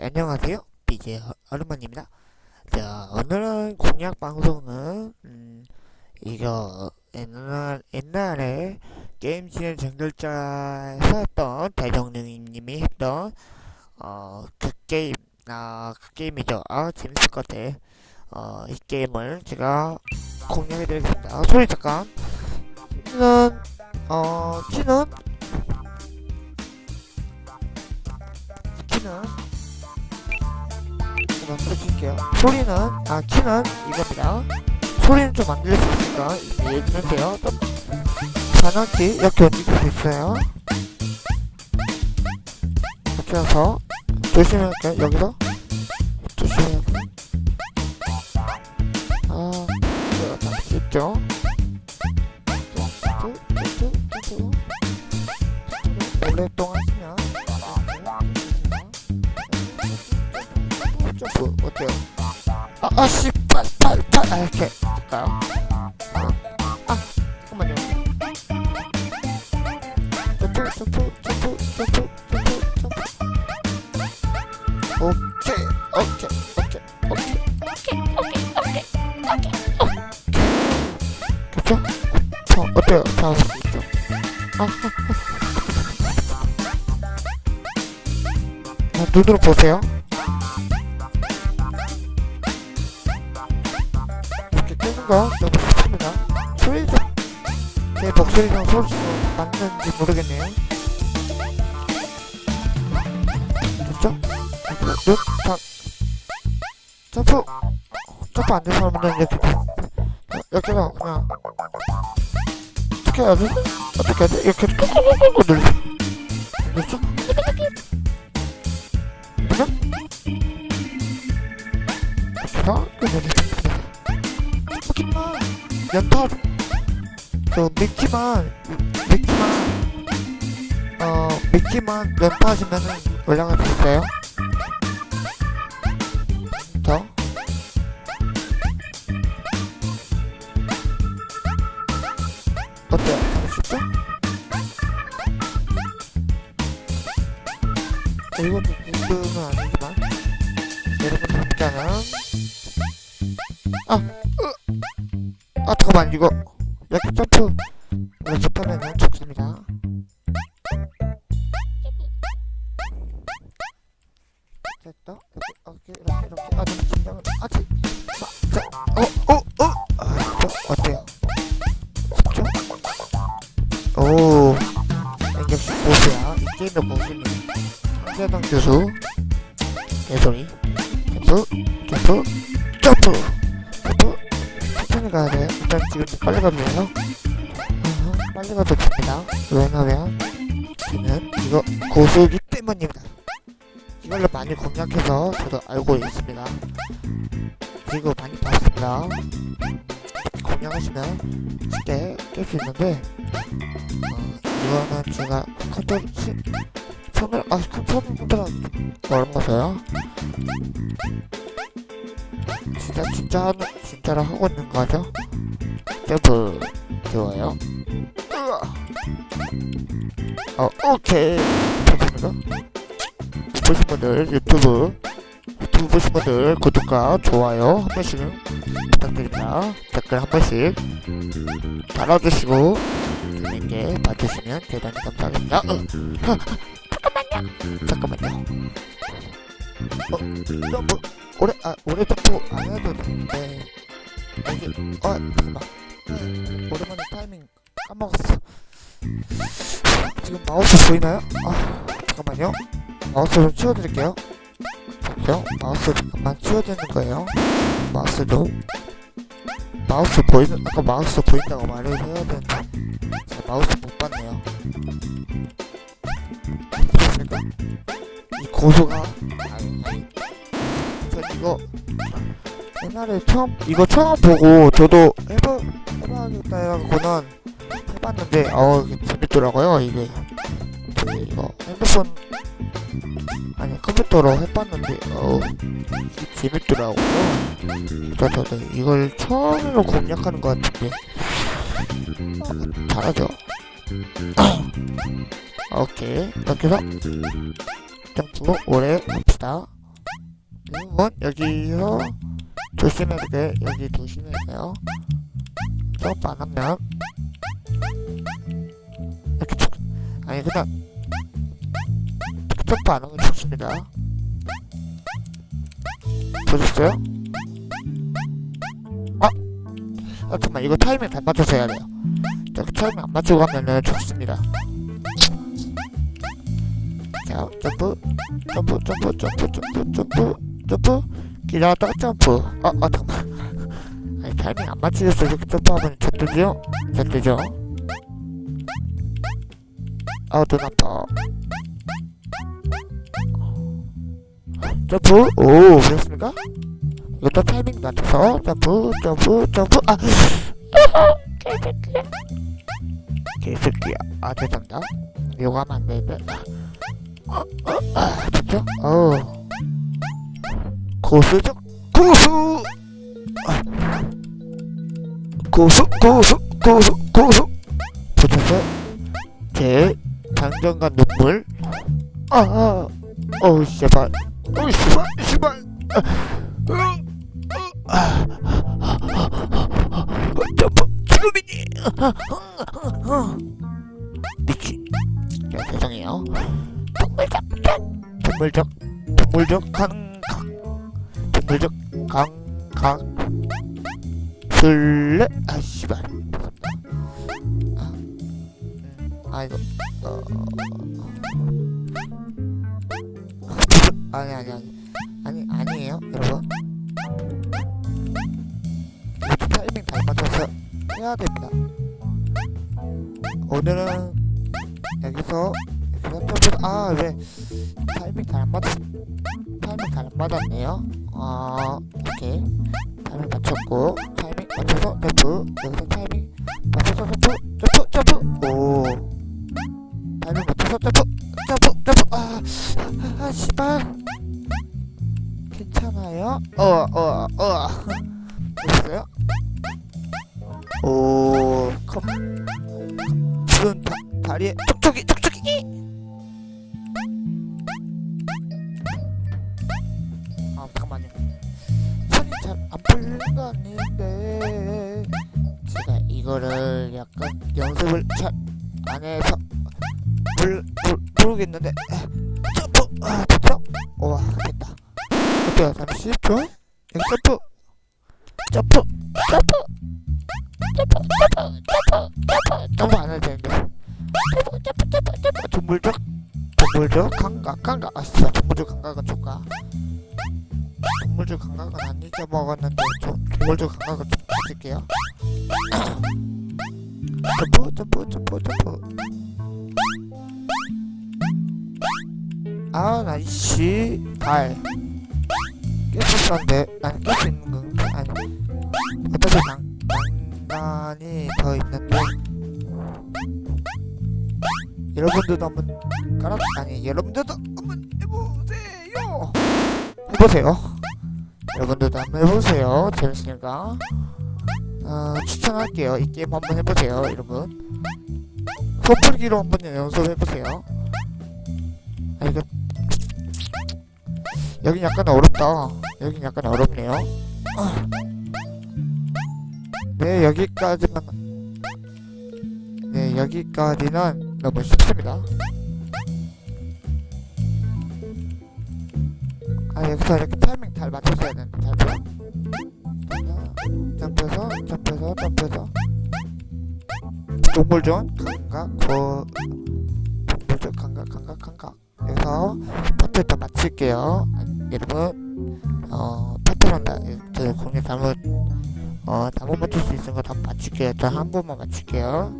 안녕하세요. BJ 어르만입니다. 자, 오늘은 공약 방송은, 음, 이거, 옛날, 옛날에 게임 진행 정글자에서 했던 대정능님이 했던, 어, 그 게임, 아, 그 게임이죠. 아, 재밌을 것 같아. 어, 이 게임을 제가 공략해드리겠습니다. 소리 잠깐. 키는, 어, 키는, 키는, 한번 켜줄게요. 소리는, 아, 키는 이겁니다. 소리는 좀 안 들릴 수 있으니까 얘기해주세요. 좀 반원치 이렇게 움직일 수 있어요. 이렇게 해서 조심할게요. 여기서 조심해야 돼. 아, 이거 다 쉽죠? 오랫동안 아, 아씨, 팔, 팔, 팔, 아, 이렇게 할까요? 아, 잠깐만요. 점프, 점프, 점프, 점프, 점프, 점프. 오케이, 오케이, 오케이, 오케이, 오케이, 오케이, 오케이, 오케이. 그쵸? 저, 어때요? 잘할 수 있죠? 아, 아, 아. 아, 눈으로 보세요. 거 너무 좋습니다. 소리도 제 목소리랑 소리가 맞는지 모르겠네요. 됐죠? 눈, 다, 점프! 점프 안 된 사람은 이렇게, 여기가 그냥, 어떻게 해야 돼? 어떻게 해야 돼? 이렇게 꾹꾹꾹꾹 눌러. 됐죠? 자, 끝내겠습니다. 하지만 연탑 그 미키만 미키만 어 미키만 연파하시면은 올라갈 수 있어요. 더 어때요? 쉽죠? 이것 으, 아 잠깐만 이거 이렇게 점프 연습하면은 좋습니다. 됐다. 이렇게 이렇게 이렇게 이렇게 아 너무 긴장을 아직 자, 어, 어, 어, 어때요? 쉽죠? 오, 역시 보스야. 이 게임의 보스는 한재당 교수 개소리 점프 점프 점프 점프 천천히 가야 돼 일단 지금 빨리 가면 돼요. 어, 빨리 가도 됩니다. 왜냐면 저는 이거 고수기 때문입니다. 이걸로 많이 공략해서 저도 알고 있습니다. 그리고 많이 봤습니다. 공략하시면 쉽게 깰 수 있는데 어, 이거는 제가 컨트롤 시, 손을 아 손을 손을 어려워서요. 진짜 진짜 진짜로 하고 있는 거죠? 점프 좋아요. 으아. 어 오케이 감사합니다. 보신 분들 유튜브 유튜브 보신 분들 구독과 좋아요 한 번씩 부탁드립니다. 댓글 한 번씩 달아주시고 재밌게 봐주시면 대단히 감사하겠습니다. 어, 아, 잠깐만요. 잠깐만요. 어, 점프 올해 아 올해 점프 안 해도 되는데 아, 이게 어 잠깐만 오랜만에 타이밍 까먹었어. 지금 마우스 보이나요? 아 잠깐만요. 마우스 좀 치워드릴게요. 잠깐만요. 마우스 잠깐만 치워드리는 거예요. 마우스 좀 마우스 보이는 아까 마우스 보인다고 말을 해야 되는데 마우스 못 봤네요. 보셨습니까? 이 고소가 옛날에 처음 이거 처음 보고 저도 해봐 해봐야겠다 해갖고는 해봤는데 어 재밌더라고요 이게. 저 이거 핸드폰 아니 컴퓨터로 해봤는데 어 이게 재밌더라고요. 그래서 저도 이걸 처음으로 공략하는 것 같은데. 어, 잘하죠? 오케이. 이렇게 해서 점프 오래 합시다. 지금은 여기서 조심해야 돼. 여기 조심해야 돼요. 점프 안 하면 이렇게 쭉 아니 그냥 점프 안 하면 죽습니다. 보셨어요? 아! 아 잠깐만 이거 타이밍 잘 맞춰서 해야 돼요. 이렇게 타이밍 안 맞추고 하면은 죽습니다. 자 점프 점프 점프 점프 점프 점프 점프 기다렸다가 점프 아, 아 잠깐만 아니 타이밍 안 맞추겠어. 이렇게 점프하면 젖되죠? 젖되죠? 아우 눈 아파. 점프? 오 그렇습니까? 이것도 타이밍 맞춰서 점프 점프 점프. 아 개새끼야. 개새끼야 아 죄송합니다. 이거 하면 안 되는데. 아, 어, 아, 됐죠? 어 고수죠? 고수 아. 고수 고수 고수 고수 붙여서 제 당정과 눈물 아, 아 어우 씨발 어우 씨발 씨발 아, 어, 어, 점프 지금이니. 미친 야 죄송해요 동물적 동물적 동물적 감 각 동물적 감각 술래 아 씨발. 아, 이거 어... 아니 아니 아니. 아니 아니에요 여러분. 타이밍 잘 맞춰서 해야 됩니다. 오늘은 여기서 여기서 아왜? 타이밍 잘 안 맞았 타이밍 잘 안 맞았네요 아 오케이 타이밍 맞췄고 타이밍 맞춰서 점프. 여기서 타이밍 맞춰서 점프 점프 점프. 오. 타이밍 맞춰서 점프 점프 점프. 아, 아, 아 씨발. 괜찮아요? 어 어 어. 됐어요? 오. 컵. 다, 다리에 촉촉이 촉촉이 약간 연습을 잘 안 해서 불, 불, 모르겠는데 점프! 아, 됐죠? 우와, 됐다 어때요? 잠시 10초 점프! 점프! 점프! 점프! 점프! 점프! 점프 안 해도 되는데 점프! 점프! 점프! 점프! 둥물적 둥물적 감각 감각 아싸 둥물적 감각은 조까 동물주 감각은 안 잊어먹었는데 동물주 감각을 좀 해줄게요 점프 점프 점프 점프 아나 이씨 발. 깼었는데? 난 깰 수 있는 건 아니 어차피 난, 난간이 더 있는데. 여러분들도 한번 깔아 아니 여러분들도 한번 해보세요. 해보세요. 여러분들도 한번 해보세요. 재밌으니까 어, 추천할게요. 이 게임 한번 해보세요 여러분. 손풀기로 한번 연습해보세요. 아 이거 여긴 약간 어렵다. 여긴 약간 어렵네요. 아. 네 여기까지만. 네 여기까지는 너무 쉽습니다. 아 여기서 이렇게 타이밍 잘 맞춰줘야 되는데 점프해서 점프해서 동물전? 감각 거 동물전 감각 감각 감각 여기서 파트부터 마칠게요. 여러분. 어 파트런다 저 공략 잘못 어 잘못 맞출 수 있는 거다 맞출게요. 저 한 번만 맞출게요